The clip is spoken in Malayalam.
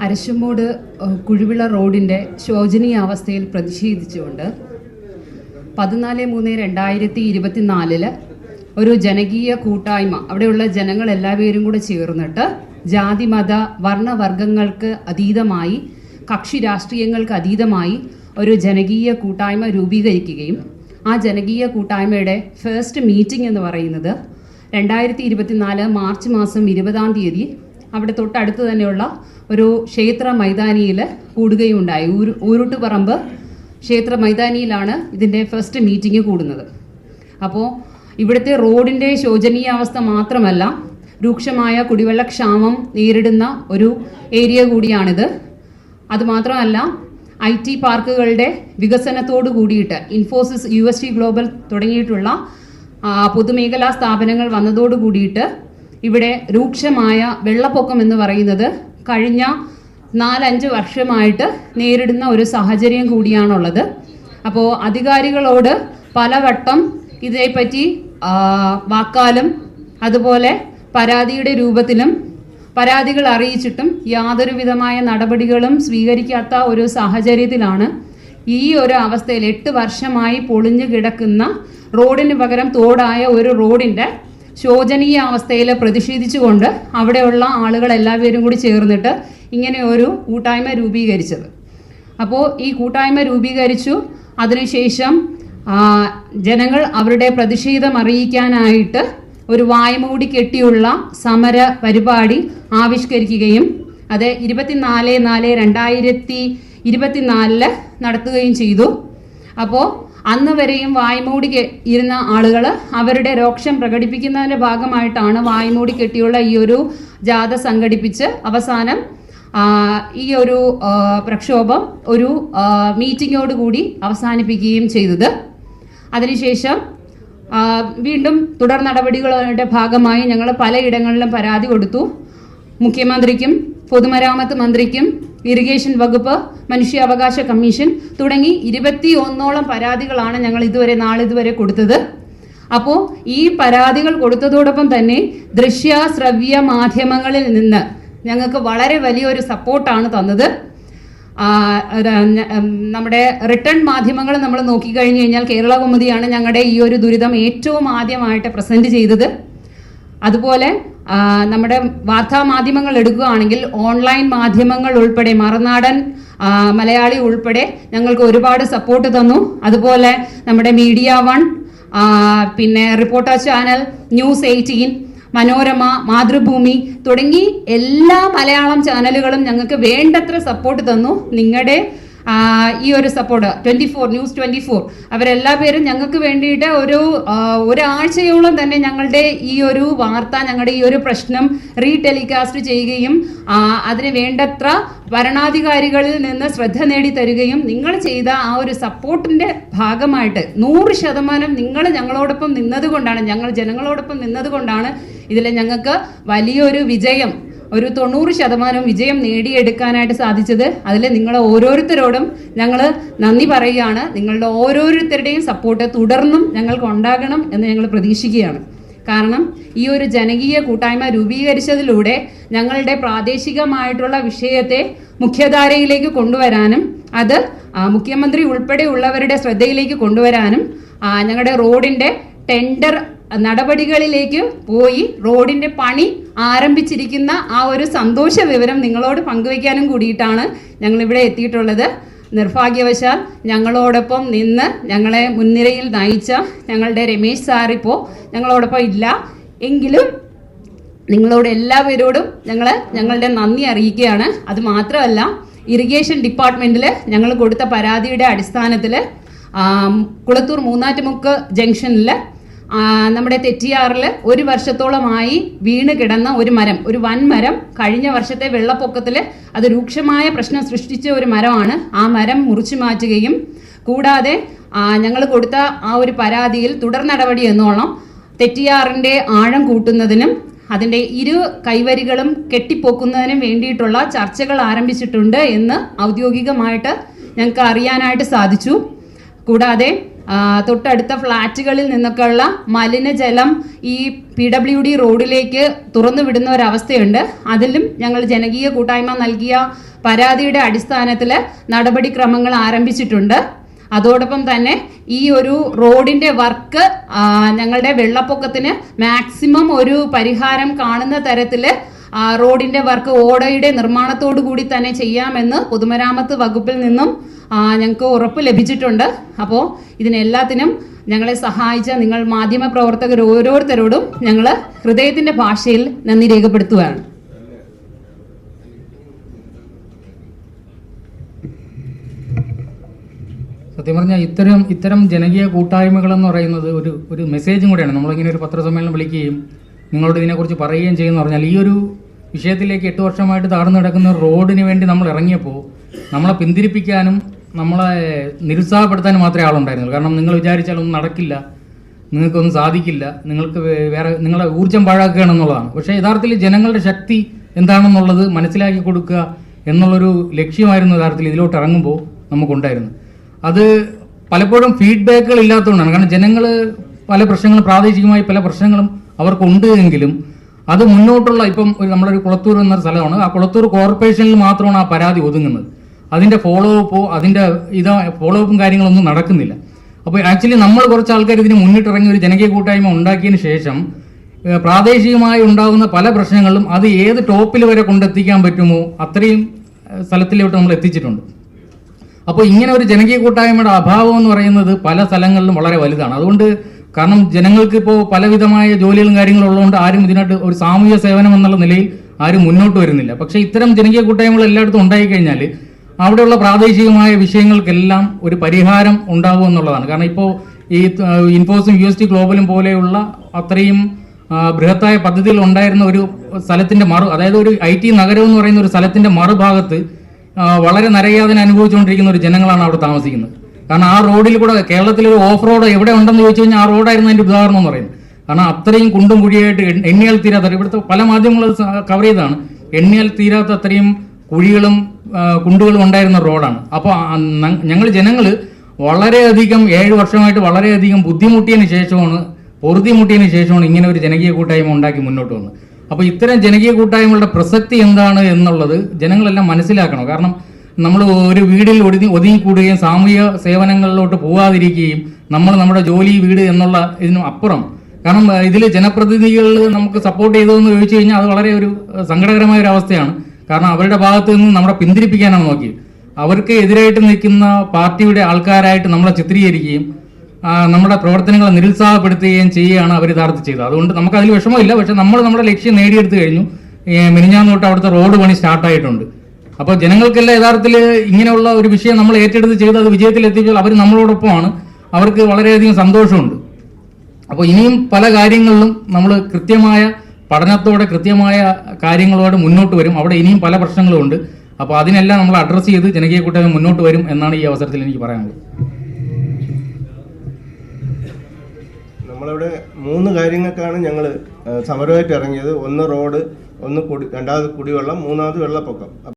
അരശുമൂട് കുഴിവിള റോഡിന്റെ ശോചനീയാവസ്ഥയിൽ പ്രതിഷേധിച്ചുകൊണ്ട് പതിനാല് മൂന്ന് രണ്ടായിരത്തി ഇരുപത്തിനാലിൽ ഒരു ജനകീയ കൂട്ടായ്മ അവിടെയുള്ള ജനങ്ങൾ എല്ലാവരും കൂടെ ചേർന്നിട്ട് ജാതി മത വർണവർഗങ്ങൾക്ക് അതീതമായി കക്ഷി രാഷ്ട്രീയങ്ങൾക്ക് അതീതമായി ഒരു ജനകീയ കൂട്ടായ്മ രൂപീകരിക്കുകയും ആ ജനകീയ കൂട്ടായ്മയുടെ ഫസ്റ്റ് മീറ്റിംഗ് എന്ന് പറയുന്നത് രണ്ടായിരത്തി ഇരുപത്തിനാല് മാർച്ച് മാസം ഇരുപതാം തീയതി അവിടെ തൊട്ടടുത്ത് തന്നെയുള്ള ഒരു ക്ഷേത്ര മൈതാനിയിൽ കൂടുകയുണ്ടായി. ഊരു ഊരുട്ടുപറമ്പ് ക്ഷേത്ര മൈതാനിയിലാണ് ഇതിന്റെ ഫസ്റ്റ് മീറ്റിംഗ് കൂടുന്നത്. അപ്പോൾ ഇവിടുത്തെ റോഡിന്റെ ശോചനീയാവസ്ഥ മാത്രമല്ല രൂക്ഷമായ കുടിവെള്ളക്ഷാമം നേരിടുന്ന ഒരു ഏരിയ കൂടിയാണിത്. അതുമാത്രമല്ല ഐ ടി പാർക്കുകളുടെ വികസനത്തോട് കൂടിയിട്ട് Infosys U S T Global തുടങ്ങിയിട്ടുള്ള പൊതുമേഖലാ സ്ഥാപനങ്ങൾ വന്നതോട് കൂടിയിട്ട് ഇവിടെ രൂക്ഷമായ വെള്ളപ്പൊക്കം എന്ന് പറയുന്നത് കഴിഞ്ഞ നാലഞ്ച് വർഷമായിട്ട് നേരിടുന്ന ഒരു സാഹചര്യം കൂടിയാണുള്ളത്. അപ്പോൾ അധികാരികളോട് പലവട്ടം ഇതേപ്പറ്റി വാക്കാലും അതുപോലെ പരാതിയുടെ രൂപത്തിലും പരാതികൾ അറിയിച്ചിട്ടും യാതൊരുവിധമായ നടപടികളും സ്വീകരിക്കാത്ത ഒരു സാഹചര്യത്തിലാണ് ഈ ഒരു അവസ്ഥയിൽ എട്ട് വർഷമായി പൊളിഞ്ഞു കിടക്കുന്ന റോഡിന് പകരം തോടായ ഒരു റോഡിന്റെ ശോചനീയ അവസ്ഥയിൽ പ്രതിഷേധിച്ചുകൊണ്ട് അവിടെയുള്ള ആളുകൾ എല്ലാവരും കൂടി ചേർന്നിട്ട് ഇങ്ങനെ ഒരു കൂട്ടായ്മ രൂപീകരിച്ചത്. അപ്പോൾ ഈ കൂട്ടായ്മ രൂപീകരിച്ചു. അതിനുശേഷം ജനങ്ങൾ അവരുടെ പ്രതിഷേധം അറിയിക്കാനായിട്ട് ഒരു വായ്മൂടി കെട്ടിയുള്ള സമര പരിപാടി ആവിഷ്കരിക്കുകയും അത് ഇരുപത്തിനാല് നാല് രണ്ടായിരത്തി ഇരുപത്തിനാലിൽ നടത്തുകയും ചെയ്തു. അപ്പോൾ അന്ന് വരെയും വായ്മൂടി ഇരുന്ന ആളുകൾ അവരുടെ രോക്ഷം പ്രകടിപ്പിക്കുന്നതിന്റെ ഭാഗമായിട്ടാണ് വായ്മൂടി കെട്ടിയുള്ള ഈ ഒരു ജാഥ സംഘടിപ്പിച്ച് അവസാനം ഈ ഒരു പ്രക്ഷോഭം ഒരു ആ, മീറ്റിങ്ങോട് കൂടി അവസാനിപ്പിക്കുകയും ചെയ്തത്. അതിനുശേഷം വീണ്ടും തുടർ നടപടികളുടെ ഭാഗമായി ഞങ്ങൾ പലയിടങ്ങളിലും പരാതി കൊടുത്തു. മുഖ്യമന്ത്രിക്കും പൊതുമരാമത്ത് മന്ത്രിക്കും ഇറിഗേഷൻ വകുപ്പ് മനുഷ്യാവകാശ കമ്മീഷൻ തുടങ്ങി ഇരുപത്തി ഒന്നോളം പരാതികളാണ് ഞങ്ങൾ ഇതുവരെ നാളിതുവരെ കൊടുത്തത്. അപ്പോൾ ഈ പരാതികൾ കൊടുത്തതോടൊപ്പം തന്നെ ദൃശ്യ ശ്രവ്യ മാധ്യമങ്ങളിൽ നിന്ന് ഞങ്ങൾക്ക് വളരെ വലിയൊരു സപ്പോർട്ടാണ് തന്നത്. നമ്മുടെ റിട്ടേൺ മാധ്യമങ്ങൾ നമ്മൾ നോക്കിക്കഴിഞ്ഞു കഴിഞ്ഞാൽ കേരള കൗമുദിയാണ് ഞങ്ങളുടെ ഈ ഒരു ദുരിതം ഏറ്റവും ആദ്യമായിട്ട് പ്രസന്റ് ചെയ്തത്. അതുപോലെ നമ്മുടെ വാർത്താ മാധ്യമങ്ങൾ എടുക്കുകയാണെങ്കിൽ ഓൺലൈൻ മാധ്യമങ്ങൾ ഉൾപ്പെടെ മറുനാടൻ മലയാളി ഉൾപ്പെടെ ഞങ്ങൾക്ക് ഒരുപാട് സപ്പോർട്ട് തന്നു. അതുപോലെ നമ്മുടെ മീഡിയ വൺ പിന്നെ reporter channel news eighteen Manorama Mathrubhumi തുടങ്ങി എല്ലാ മലയാളം ചാനലുകളും ഞങ്ങൾക്ക് വേണ്ടത്ര സപ്പോർട്ട് തന്നു. നിങ്ങളുടെ ഈ ഒരു support twenty four news twenty four അവരെല്ലാ പേരും ഞങ്ങൾക്ക് വേണ്ടിയിട്ട് ഒരു ഒരാഴ്ചയോളം തന്നെ ഞങ്ങളുടെ ഈ ഒരു വാർത്ത ഞങ്ങളുടെ ഈ ഒരു പ്രശ്നം റീടെലികാസ്റ്റ് ചെയ്യുകയും അതിന് വേണ്ടത്ര ഭരണാധികാരികളിൽ നിന്ന് ശ്രദ്ധ നേടി തരികയും നിങ്ങൾ ചെയ്ത ആ ഒരു സപ്പോർട്ടിന്റെ ഭാഗമായിട്ട് നൂറ് ശതമാനം നിങ്ങൾ ഞങ്ങളോടൊപ്പം നിന്നതുകൊണ്ടാണ് ഞങ്ങൾ ജനങ്ങളോടൊപ്പം നിന്നതുകൊണ്ടാണ് ഇതിൽ ഞങ്ങൾക്ക് വലിയൊരു വിജയം ഒരു തൊണ്ണൂറ് ശതമാനം വിജയം നേടിയെടുക്കാനായിട്ട് സാധിച്ചത് അതിൽ നിങ്ങൾ ഓരോരുത്തരോടും ഞങ്ങൾ നന്ദി പറയുകയാണ്. നിങ്ങളുടെ ഓരോരുത്തരുടെയും സപ്പോർട്ട് തുടർന്നും ഞങ്ങൾക്ക് ഉണ്ടാകണം എന്ന് ഞങ്ങൾ പ്രതീക്ഷിക്കുകയാണ്. കാരണം ഈ ഒരു ജനകീയ കൂട്ടായ്മ രൂപീകരിച്ചതിലൂടെ ഞങ്ങളുടെ പ്രാദേശികമായിട്ടുള്ള വിഷയത്തെ മുഖ്യധാരയിലേക്ക് കൊണ്ടുവരാനും അത് മുഖ്യമന്ത്രി ഉൾപ്പെടെയുള്ളവരുടെ ശ്രദ്ധയിലേക്ക് കൊണ്ടുവരാനും ഞങ്ങളുടെ റോഡിന്റെ ടെൻഡർ നടപടികളിലേക്ക് പോയി റോഡിന്റെ പണി ആരംഭിച്ചിരിക്കുന്ന ആ ഒരു സന്തോഷ വിവരം നിങ്ങളോട് പങ്കുവയ്ക്കാനും കൂടിയിട്ടാണ് ഞങ്ങൾ ഇവിടെ എത്തിയിട്ടുള്ളത്. നിർഭാഗ്യവശാൽ ഞങ്ങളോടൊപ്പം നിന്ന് ഞങ്ങളെ മുൻനിരയിൽ നയിച്ച ഞങ്ങളുടെ രമേശ് സാർ ഇപ്പോൾ ഞങ്ങളോടൊപ്പം ഇല്ല. എങ്കിലും നിങ്ങളോട് എല്ലാവരോടും ഞങ്ങൾ ഞങ്ങളുടെ നന്ദി അറിയിക്കുകയാണ്. അത് മാത്രമല്ല ഇറിഗേഷൻ ഡിപ്പാർട്ട്മെന്റിൽ ഞങ്ങൾ കൊടുത്ത പരാതിയുടെ അടിസ്ഥാനത്തിൽ കുളത്തൂർ മൂന്നാറ്റുമുക്ക് ജംഗ്ഷനിൽ നമ്മുടെ തെറ്റിയാറിൽ ഒരു വർഷത്തോളമായി വീണ് കിടന്ന ഒരു മരം ഒരു വൻ മരം കഴിഞ്ഞ വർഷത്തെ വെള്ളപ്പൊക്കത്തിൽ അത് രൂക്ഷമായ പ്രശ്നം സൃഷ്ടിച്ച ഒരു മരമാണ്. ആ മരം മുറിച്ചു മാറ്റുകയും കൂടാതെ ഞങ്ങൾ കൊടുത്ത ആ ഒരു പരാതിയിൽ തുടർ നടപടി എന്നോണം തെറ്റിയാറിന്റെ ആഴം കൂട്ടുന്നതിനും അതിന്റെ ഇരു കൈവരികളും കെട്ടിപ്പൊക്കുന്നതിനും വേണ്ടിയിട്ടുള്ള ചർച്ചകൾ ആരംഭിച്ചിട്ടുണ്ട് എന്ന് ഔദ്യോഗികമായിട്ട് ഞങ്ങൾക്ക് അറിയാനായിട്ട് സാധിച്ചു. കൂടാതെ തൊട്ടടുത്ത ഫ്ലാറ്റുകളിൽ നിന്നൊക്കെയുള്ള മലിനജലം ഈ പി ഡബ്ല്യു ഡി റോഡിലേക്ക് തുറന്നു വിടുന്ന ഒരവസ്ഥയുണ്ട്. അതിലും ഞങ്ങൾ ജനകീയ കൂട്ടായ്മ നൽകിയ പരാതിയുടെ അടിസ്ഥാനത്തിൽ നടപടിക്രമങ്ങൾ ആരംഭിച്ചിട്ടുണ്ട്. അതോടൊപ്പം തന്നെ ഈ ഒരു റോഡിന്റെ വർക്ക് ഞങ്ങളുടെ വെള്ളപ്പൊക്കത്തിന് മാക്സിമം ഒരു പരിഹാരം കാണുന്ന തരത്തിൽ റോഡിന്റെ വർക്ക് ഓടയുടെ നിർമ്മാണത്തോടു കൂടി തന്നെ ചെയ്യാമെന്ന് പൊതുമരാമത്ത് വകുപ്പിൽ നിന്നും ഞങ്ങൾക്ക് ഉറപ്പ് ലഭിച്ചിട്ടുണ്ട്. അപ്പോൾ ഇതിനെല്ലാത്തിനും ഞങ്ങളെ സഹായിച്ച നിങ്ങൾ മാധ്യമ പ്രവർത്തകർ ഓരോരുത്തരോടും ഞങ്ങൾ ഹൃദയത്തിന്റെ ഭാഷയിൽ നന്ദി രേഖപ്പെടുത്തുകയാണ്. സത്യം പറഞ്ഞാൽ ഇത്തരം ഇത്തരം ജനകീയ കൂട്ടായ്മകൾ എന്ന് പറയുന്നത് ഒരു ഒരു മെസ്സേജും കൂടെയാണ്. നമ്മളിങ്ങനെ ഒരു പത്രസമ്മേളനം വിളിക്കുകയും നിങ്ങളോട് ഇതിനെക്കുറിച്ച് പറയുകയും ചെയ്യുന്ന പറഞ്ഞാൽ ഈ ഒരു വിഷയത്തിലേക്ക് എട്ട് വർഷമായിട്ട് താഴ്ന്നു കിടക്കുന്ന റോഡിന് വേണ്ടി നമ്മൾ ഇറങ്ങിയപ്പോൾ നമ്മളെ പിന്തിരിപ്പിക്കാനും നമ്മളെ നിരുത്സാഹപ്പെടുത്താൻ മാത്രമേ ആളുണ്ടായിരുന്നുള്ളൂ. കാരണം നിങ്ങൾ വിചാരിച്ചാൽ ഒന്നും നടക്കില്ല നിങ്ങൾക്കൊന്നും സാധിക്കില്ല നിങ്ങൾക്ക് വേറെ നിങ്ങളെ ഊർജം പാഴാക്കുകയാണെന്നുള്ളതാണ് പക്ഷേ യഥാർത്ഥത്തിൽ ജനങ്ങളുടെ ശക്തി എന്താണെന്നുള്ളത് മനസ്സിലാക്കി കൊടുക്കുക എന്നുള്ളൊരു ലക്ഷ്യമായിരുന്നു യഥാർത്ഥത്തിൽ ഇതിലോട്ട് ഇറങ്ങുമ്പോൾ നമുക്കുണ്ടായിരുന്നു അത് പലപ്പോഴും ഫീഡ്ബാക്കുകൾ ഇല്ലാത്തതുകൊണ്ടാണ്. കാരണം ജനങ്ങൾ പല പ്രശ്നങ്ങളും പ്രാദേശികമായി പല പ്രശ്നങ്ങളും അവർക്കുണ്ട് എങ്കിലും അത് മുന്നോട്ടുള്ള ഇപ്പം ഒരു കുളത്തൂർ എന്നൊരു സ്ഥലമാണ്. ആ കുളത്തൂർ കോർപ്പറേഷനിൽ മാത്രമാണ് ആ പരാതി ഒതുങ്ങുന്നത്. അതിന്റെ ഫോളോ അപ്പോ അതിന്റെ ഇതാ ഫോളോ അപ്പും കാര്യങ്ങളൊന്നും നടക്കുന്നില്ല. അപ്പോൾ ആക്ച്വലി നമ്മൾ കുറച്ച് ആൾക്കാർ ഇതിന് മുന്നിട്ടിറങ്ങി ഒരു ജനകീയ കൂട്ടായ്മ ഉണ്ടാക്കിയതിന് ശേഷം പ്രാദേശികമായി ഉണ്ടാകുന്ന പല പ്രശ്നങ്ങളും അത് ഏത് ടോപ്പിൽ വരെ കൊണ്ടെത്തിക്കാൻ പറ്റുമോ അത്രയും സ്ഥലത്തിലോട്ട് നമ്മൾ എത്തിച്ചിട്ടുണ്ട്. അപ്പോൾ ഇങ്ങനെ ഒരു ജനകീയ കൂട്ടായ്മയുടെ അഭാവം എന്ന് പറയുന്നത് പല സ്ഥലങ്ങളിലും വളരെ വലുതാണ്. അതുകൊണ്ട് കാരണം ജനങ്ങൾക്ക് ഇപ്പോൾ പലവിധമായ ജോലികളും കാര്യങ്ങളും ഉള്ളതുകൊണ്ട് ആരും ഇതിനായിട്ട് ഒരു സാമൂഹ്യ സേവനം എന്നുള്ള നിലയിൽ ആരും മുന്നോട്ട് വരുന്നില്ല. പക്ഷേ ഇത്തരം ജനകീയ കൂട്ടായ്മകൾ എല്ലായിടത്തും ഉണ്ടായിക്കഴിഞ്ഞാൽ അവിടെയുള്ള പ്രാദേശികമായ വിഷയങ്ങൾക്കെല്ലാം ഒരു പരിഹാരം ഉണ്ടാകും എന്നുള്ളതാണ്. കാരണം ഇപ്പോൾ ഈ ഇൻഫോസും യു എസ് ടി ഗ്ലോബലും പോലെയുള്ള അത്രയും ബൃഹത്തായ പദ്ധതിയിൽ ഉണ്ടായിരുന്ന ഒരു സ്ഥലത്തിന്റെ മറു അതായത് ഒരു ഐ ടി നഗരം എന്ന് പറയുന്ന ഒരു സ്ഥലത്തിന്റെ മറുഭാഗത്ത് വളരെ നരയാതന അനുഭവിച്ചുകൊണ്ടിരിക്കുന്ന ഒരു ജനങ്ങളാണ് അവിടെ താമസിക്കുന്നത്. കാരണം ആ റോഡിൽ കൂടെ കേരളത്തിൽ ഒരു ഓഫ് റോഡ് എവിടെ ഉണ്ടെന്ന് ചോദിച്ചു കഴിഞ്ഞാൽ ആ റോഡായിരുന്നു അതിന്റെ ഉദാഹരണം എന്ന് പറയുന്നത്. കാരണം അത്രയും കുണ്ടും കുഴിയായിട്ട് എണ്ണ- എണ്ണിയാൽ തീരാത്ത ഇവിടുത്തെ പല മാധ്യമങ്ങളും കവർ ചെയ്തതാണ്. എണ്ണിയാൽ തീരാത്ത അത്രയും കുഴികളും കുണ്ടുകളും ഉണ്ടായിരുന്ന റോഡാണ്. അപ്പോൾ ഞങ്ങൾ ജനങ്ങൾ വളരെയധികം ഏഴ് വർഷമായിട്ട് വളരെയധികം ബുദ്ധിമുട്ടിയതിന് ശേഷമാണ് പൊറുതിമുട്ടിയതിന് ശേഷമാണ് ഇങ്ങനെ ഒരു ജനകീയ കൂട്ടായ്മ ഉണ്ടാക്കി മുന്നോട്ട് വന്നത്. അപ്പോൾ ഇത്തരം ജനകീയ കൂട്ടായ്മകളുടെ പ്രസക്തി എന്താണ് എന്നുള്ളത് ജനങ്ങളെല്ലാം മനസ്സിലാക്കണം. കാരണം നമ്മൾ ഒരു വീടിൽ ഒതുങ്ങി ഒതുങ്ങിക്കൂടുകയും സാമൂഹിക സേവനങ്ങളിലോട്ട് പോകാതിരിക്കുകയും നമ്മൾ നമ്മുടെ ജോലി വീട് എന്നുള്ള ഇതിനും അപ്പുറം. കാരണം ഇതിൽ ജനപ്രതിനിധികൾ നമുക്ക് സപ്പോർട്ട് ചെയ്തതെന്ന് ചോദിച്ചു കഴിഞ്ഞാൽ അത് വളരെ ഒരു സങ്കടകരമായ ഒരു അവസ്ഥയാണ്. കാരണം അവരുടെ ഭാഗത്ത് നിന്ന് നമ്മളെ പിന്തിരിപ്പിക്കാനാണ് നോക്കിയത് അവർക്ക് എതിരായിട്ട് നിൽക്കുന്ന പാർട്ടിയുടെ ആൾക്കാരായിട്ട് നമ്മളെ ചിത്രീകരിക്കുകയും നമ്മുടെ പ്രവർത്തനങ്ങളെ നിരുത്സാഹപ്പെടുത്തുകയും ചെയ്യുകയാണ് അവർ യഥാർത്ഥത്തിൽ ചെയ്തത്. അതുകൊണ്ട് നമുക്ക് അതിൽ വിഷമമില്ല. പക്ഷെ നമ്മൾ നമ്മുടെ ലക്ഷ്യം നേടിയെടുത്തു കഴിഞ്ഞു. മിനിഞ്ഞാന്ന് തൊട്ട് അവിടുത്തെ റോഡ് പണി സ്റ്റാർട്ടായിട്ടുണ്ട്. അപ്പോൾ ജനങ്ങൾക്കെല്ലാം യഥാർത്ഥത്തിൽ ഇങ്ങനെയുള്ള ഒരു വിഷയം നമ്മൾ ഏറ്റെടുത്ത് ചെയ്ത് അത് വിജയത്തിൽ എത്തിച്ചാൽ അവർ നമ്മളോടൊപ്പമാണ്. അവർക്ക് വളരെയധികം സന്തോഷമുണ്ട്. അപ്പോൾ ഇനിയും പല കാര്യങ്ങളിലും നമ്മൾ കൃത്യമായ പഠനത്തോടെ കൃത്യമായ കാര്യങ്ങളോട് മുന്നോട്ട് വരും. അവിടെ ഇനിയും പല പ്രശ്നങ്ങളുമുണ്ട്. അപ്പോൾ അതിനെല്ലാം നമ്മൾ അഡ്രസ്സ് ചെയ്ത് ജനകീയ കൂട്ടായ്മ മുന്നോട്ട് വരും എന്നാണ് ഈ അവസരത്തിൽ എനിക്ക് പറയാനുള്ളത്. നമ്മളിവിടെ മൂന്ന് കാര്യങ്ങൾക്കാണ് ഞങ്ങൾ സമരമായിട്ട് ഇറങ്ങിയത്. ഒന്ന് റോഡ് ഒന്ന് കുടി രണ്ടാമത് കുടിവെള്ളം മൂന്നാമത് വെള്ളപ്പൊക്കം.